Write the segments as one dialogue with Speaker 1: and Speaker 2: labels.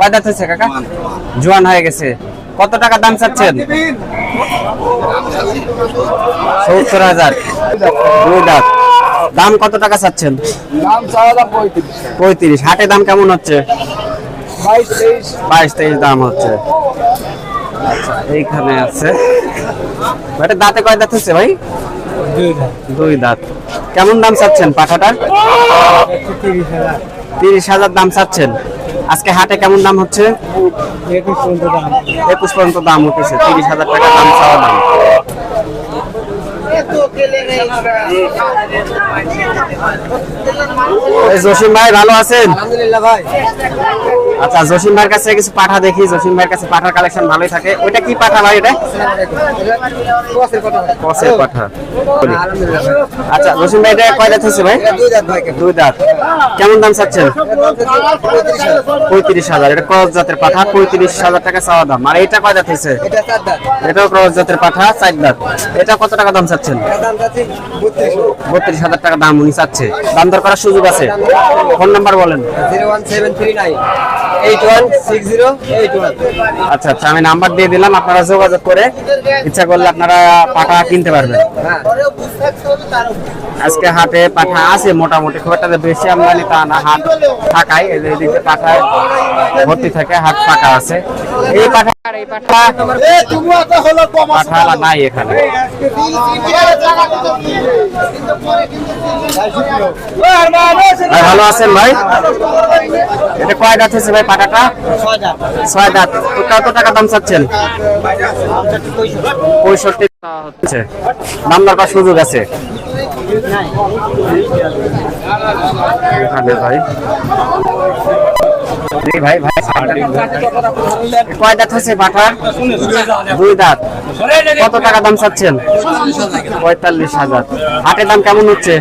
Speaker 1: কয় দাঁত হয়েছে কাকা? জোয়ান হয়ে গেছে। কত টাকা দাম চাচ্ছেন? সত্তর হাজার। দুই দাঁত। দাম কত টাকা চাচ্ছেন?
Speaker 2: পঁয়ত্রিশ।
Speaker 1: হাটে দাম কেমন হচ্ছে?
Speaker 2: বাইশ তেইশ।
Speaker 1: দাম হচ্ছে। আচ্ছা এইখানে আছে। এটা দাঁতে কয় দাঁত হচ্ছে ভাই?
Speaker 2: দুই
Speaker 1: দাঁত। কেমন দাম চাচ্ছেন পাঠাটার?
Speaker 2: তিরিশ হাজার
Speaker 1: দাম চাচ্ছেন। আজকে হাটে কেমন দাম হচ্ছে?
Speaker 2: একুশ পর্যন্ত দাম।
Speaker 1: একুশ পর্যন্ত দাম উঠেছে তিরিশ হাজার টাকা দাম চাওয়া দাম। জসিম ভাই ভালো আছেন?
Speaker 2: আলহামদুলিল্লাহ ভাই।
Speaker 1: আচ্ছা জসিম ভাইয়ের কাছে কিছু পাঠা দেখি। জসিম ভাইয়ের কাছে পাঠার কালেকশন ভালোই থাকে। ওইটা কি পাঠা ভাই এটা? কসের পাঠা
Speaker 2: আলহামদুলিল্লাহ।
Speaker 1: আচ্ছা জসিম ভাই এটা কয় দাঁত হচ্ছে ভাই?
Speaker 2: দুই দাঁত
Speaker 1: দুই দাঁত। কেমন দাম চাচ্ছেন?
Speaker 2: পঁয়ত্রিশ হাজার।
Speaker 1: এটা ক্রস জাতের পাঠা। পঁয়ত্রিশ হাজার টাকা চাওয়া দাম। আর এটা কয় দাঁত হয়েছে? এটাও ক্রস জাতের পাঠা চার দাঁত। এটা কত টাকা দাম চাচ্ছেন?
Speaker 2: বত্রিশ
Speaker 1: হাজার টাকা দাম উনি চাচ্ছে। দাম দর করার সুযোগ আছে? ফোন নাম্বার বলেন। আচ্ছা আচ্ছা আমি নাম্বার দিয়ে দিলাম আপনারা যোগাযোগ করে ইচ্ছা করলে আপনারা পাঠা কিনতে পারবেন। আজকে হাটে পাঠা আছে মোটামুটি খুব একটা বেশি আমদানি তা না হাট থাকায় এদিকে পাঠায় ভর্তি থাকে হাট ফাঁকা আছে। এই পাঠা নাই এখানে। ভালো আছেন ভাই? এটা কয় দাঁত হয়েছে ভাই পাঠাটা? ছয় দাঁত। তো কত টাকা দাম চাচ্ছেন? পঁয়ষট্টি। হচ্ছে দাম দরকার সুযোগ আছে? ভাই। এই ভাই ভাই কয় দাঁত হয়েছে পাঠার দুই দাঁত। কত টাকা দাম চাচ্ছেন? পঁয়তাল্লিশ হাজার। হাটের দাম কেমন হচ্ছে?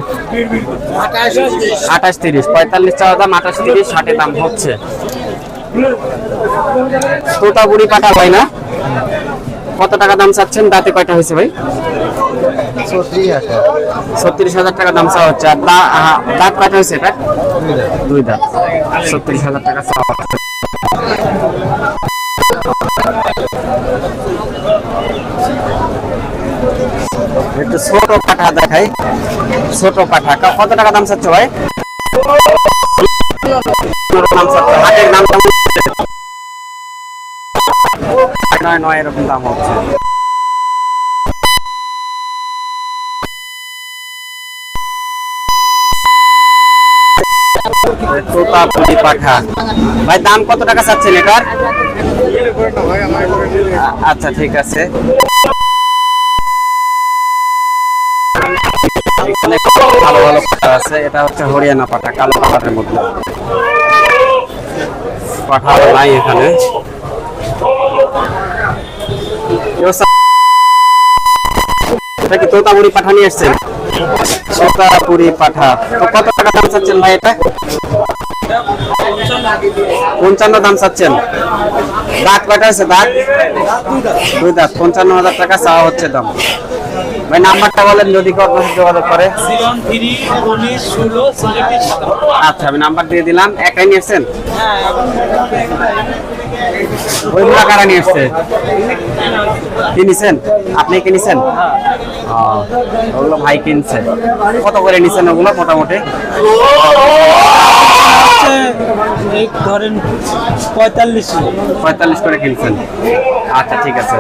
Speaker 1: আঠাশ তিরিশ। পঁয়তাল্লিশ চাওয়া দাম আঠাশ তিরিশ হাটে দাম হচ্ছে। তোতাপুরি পাঠা ভাই না? কত টাকা দাম চাচ্ছেন? দাঁতে কয়টা হয়েছে ভাই? ছত্রিশ হাজার টাকা দাম চাওয়া হচ্ছে। আর দাঁত কয়টা হয়েছে এটা দুই দাঁত। ছত্রিশ হাজার টাকা চাওয়া হচ্ছে। একটু ছোট পাঠা দেখাই। ছোট পাঠা। কত টাকা দাম চাচ্ছ ভাই? দাম নয় নয় এরকম দাম হচ্ছে। তোতাপুরি পাঠা ভাই, দাম কত টাকা চাচ্ছেন এটার? আচ্ছা ঠিক আছে। ভালো ভালো পাঠা আছে। এটা হচ্ছে হরিয়ানা পাঠা কালো কালারের মধ্যে। পাঠা নাই এখানে। এটা তোতাপুরি পাঠা নিয়ে এসছেন? তোতাপুরি পাঠা। তো কত টাকা দাম চাচ্ছেন ভাই এটা? পঞ্চান্ন দাম চাচ্ছেন। দাঁত কয়টা আছে দাঁত? দুই দাঁত। পঞ্চান্ন হাজার টাকা চাওয়া হচ্ছে দাম। ভাই, নাম্বারটা বলেন যদি যোগাযোগ করে। আচ্ছা আমি নাম্বার দিয়ে দিলাম। একাই নিয়ে এসছেন ওইগুলা কারা নিয়ে এসছে কিনেছেন আপনি কিনেছেন ওগুলো ভাই কিনছে। কত করে নিছেন ওগুলো মোটামুটি?
Speaker 3: ধরেন পঁয়তাল্লিশ।
Speaker 1: পঁয়তাল্লিশ করে কিনছেন। আচ্ছা ঠিক আছে।